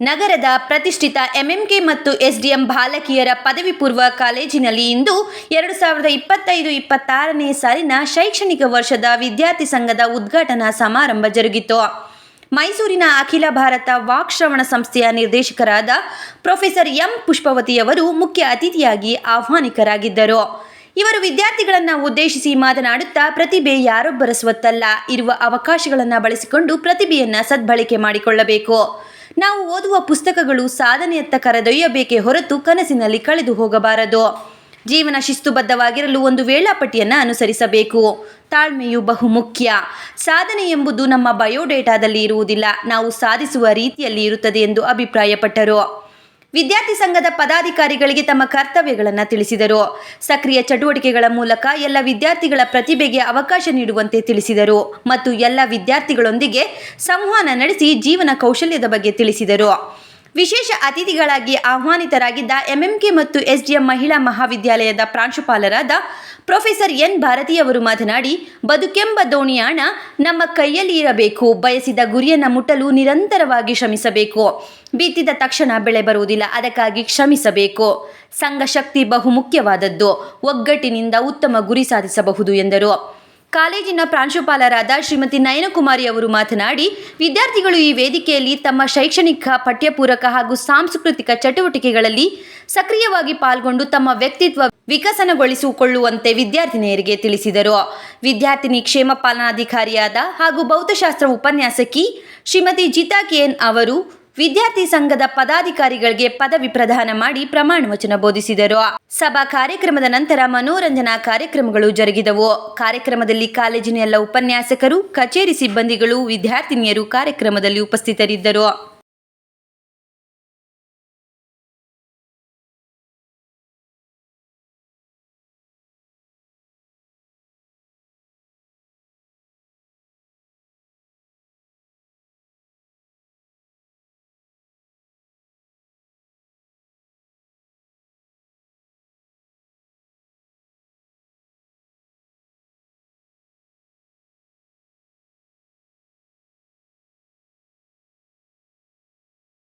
ನಗರದ ಪ್ರತಿಷ್ಠಿತ ಎಂಎಂಕೆ ಮತ್ತು ಎಸ್ಡಿಎಂ ಬಾಲಕಿಯರ ಪದವಿ ಪೂರ್ವ ಕಾಲೇಜಿನಲ್ಲಿ ಇಂದು ಎರಡು ಸಾವಿರದ ಇಪ್ಪತ್ತೈದು ಇಪ್ಪತ್ತಾರನೇ ಸಾಲಿನ ಶೈಕ್ಷಣಿಕ ವರ್ಷದ ವಿದ್ಯಾರ್ಥಿ ಸಂಘದ ಉದ್ಘಾಟನಾ ಸಮಾರಂಭ ಜರುಗಿತು. ಮೈಸೂರಿನ ಅಖಿಲ ಭಾರತ ವಾಕ್ಶ್ರವಣ ಸಂಸ್ಥೆಯ ನಿರ್ದೇಶಕರಾದ ಪ್ರೊಫೆಸರ್ ಎಂ ಪುಷ್ಪವತಿಯವರು ಮುಖ್ಯ ಅತಿಥಿಯಾಗಿ ಆಹ್ವಾನಿಕರಾಗಿದ್ದರು. ಇವರು ವಿದ್ಯಾರ್ಥಿಗಳನ್ನು ಉದ್ದೇಶಿಸಿ ಮಾತನಾಡುತ್ತಾ ಪ್ರತಿಭೆ ಯಾರೊಬ್ಬರ ಸ್ವತ್ತಲ್ಲ, ಇರುವ ಅವಕಾಶಗಳನ್ನು ಬಳಸಿಕೊಂಡು ಪ್ರತಿಭೆಯನ್ನು ಸದ್ಬಳಕೆ ಮಾಡಿಕೊಳ್ಳಬೇಕು. ನಾವು ಓದುವ ಪುಸ್ತಕಗಳು ಸಾಧನೆಯತ್ತ ಕರೆದೊಯ್ಯಬೇಕೇ ಹೊರತು ಕನಸಿನಲ್ಲಿ ಕಳೆದು ಹೋಗಬಾರದು. ಜೀವನ ಶಿಸ್ತುಬದ್ಧವಾಗಿರಲು ಒಂದು ವೇಳಾಪಟ್ಟಿಯನ್ನು ಅನುಸರಿಸಬೇಕು. ತಾಳ್ಮೆಯು ಬಹುಮುಖ್ಯ. ಸಾಧನೆ ಎಂಬುದು ನಮ್ಮ ಬಯೋಡೇಟಾದಲ್ಲಿ ಇರುವುದಿಲ್ಲ. ನಾವು ಸಾಧಿಸುವ ರೀತಿಯಲ್ಲಿ ಇರುತ್ತದೆ ಎಂದು ಅಭಿಪ್ರಾಯಪಟ್ಟರು. ವಿದ್ಯಾರ್ಥಿ ಸಂಘದ ಪದಾಧಿಕಾರಿಗಳಿಗೆ ತಮ್ಮ ಕರ್ತವ್ಯಗಳನ್ನು ತಿಳಿಸಿದರು. ಸಕ್ರಿಯ ಚಟುವಟಿಕೆಗಳ ಮೂಲಕ ಎಲ್ಲ ವಿದ್ಯಾರ್ಥಿಗಳ ಪ್ರತಿಭೆಗೆ ಅವಕಾಶ ನೀಡುವಂತೆ ತಿಳಿಸಿದರು ಮತ್ತು ಎಲ್ಲ ವಿದ್ಯಾರ್ಥಿಗಳೊಂದಿಗೆ ಸಂವಹನ ನಡೆಸಿ ಜೀವನ ಕೌಶಲ್ಯದ ಬಗ್ಗೆ ತಿಳಿಸಿದರು. ವಿಶೇಷ ಅತಿಥಿಗಳಾಗಿ ಆಹ್ವಾನಿತರಾಗಿದ್ದ ಎಂಎಂಕೆ ಮತ್ತು ಎಸ್ಡಿಎಂ ಮಹಿಳಾ ಮಹಾವಿದ್ಯಾಲಯದ ಪ್ರಾಂಶುಪಾಲರಾದ ಪ್ರೊಫೆಸರ್ ಎನ್ ಭಾರತಿಯವರು ಮಾತನಾಡಿ, ಬದುಕೆಂಬ ದೋಣಿಯಾಣ ನಮ್ಮ ಕೈಯಲ್ಲಿ ಇರಬೇಕು. ಬಯಸಿದ ಗುರಿಯನ್ನು ಮುಟ್ಟಲು ನಿರಂತರವಾಗಿ ಶ್ರಮಿಸಬೇಕು. ಬಿತ್ತಿದ ತಕ್ಷಣ ಬೆಳೆ ಬರುವುದಿಲ್ಲ, ಅದಕ್ಕಾಗಿ ಶ್ರಮಿಸಬೇಕು ಸಂಘ ಶಕ್ತಿ ಬಹುಮುಖ್ಯವಾದದ್ದು. ಒಗ್ಗಟ್ಟಿನಿಂದ ಉತ್ತಮ ಗುರಿ ಸಾಧಿಸಬಹುದು ಎಂದರು. ಕಾಲೇಜಿನ ಪ್ರಾಂಶುಪಾಲರಾದ ಶ್ರೀಮತಿ ನಯನಕುಮಾರಿ ಅವರು ಮಾತನಾಡಿ, ವಿದ್ಯಾರ್ಥಿಗಳು ಈ ವೇದಿಕೆಯಲ್ಲಿ ತಮ್ಮ ಶೈಕ್ಷಣಿಕ ಪಠ್ಯಪೂರಕ ಹಾಗೂ ಸಾಂಸ್ಕೃತಿಕ ಚಟುವಟಿಕೆಗಳಲ್ಲಿ ಸಕ್ರಿಯವಾಗಿ ಪಾಲ್ಗೊಂಡು ತಮ್ಮ ವ್ಯಕ್ತಿತ್ವ ವಿಕಸನಗೊಳಿಸಿಕೊಳ್ಳುವಂತೆ ವಿದ್ಯಾರ್ಥಿನಿಯರಿಗೆ ತಿಳಿಸಿದರು. ವಿದ್ಯಾರ್ಥಿನಿ ಕ್ಷೇಮ ಪಾಲನಾಧಿಕಾರಿಯಾದ ಹಾಗೂ ಭೌತಶಾಸ್ತ್ರ ಉಪನ್ಯಾಸಕಿ ಶ್ರೀಮತಿ ಜಿತಾ ಕೆಎನ್ ಅವರು ವಿದ್ಯಾರ್ಥಿ ಸಂಘದ ಪದಾಧಿಕಾರಿಗಳಿಗೆ ಪದವಿ ಪ್ರದಾನ ಮಾಡಿ ಪ್ರಮಾಣ ವಚನ ಬೋಧಿಸಿದರು. ಸಭಾ ಕಾರ್ಯಕ್ರಮದ ನಂತರ ಮನೋರಂಜನಾ ಕಾರ್ಯಕ್ರಮಗಳು ಜರುಗಿದವು. ಕಾರ್ಯಕ್ರಮದಲ್ಲಿ ಕಾಲೇಜಿನ ಎಲ್ಲ ಉಪನ್ಯಾಸಕರು, ಕಚೇರಿ ಸಿಬ್ಬಂದಿಗಳು, ವಿದ್ಯಾರ್ಥಿನಿಯರು ಕಾರ್ಯಕ್ರಮದಲ್ಲಿ ಉಪಸ್ಥಿತರಿದ್ದರು.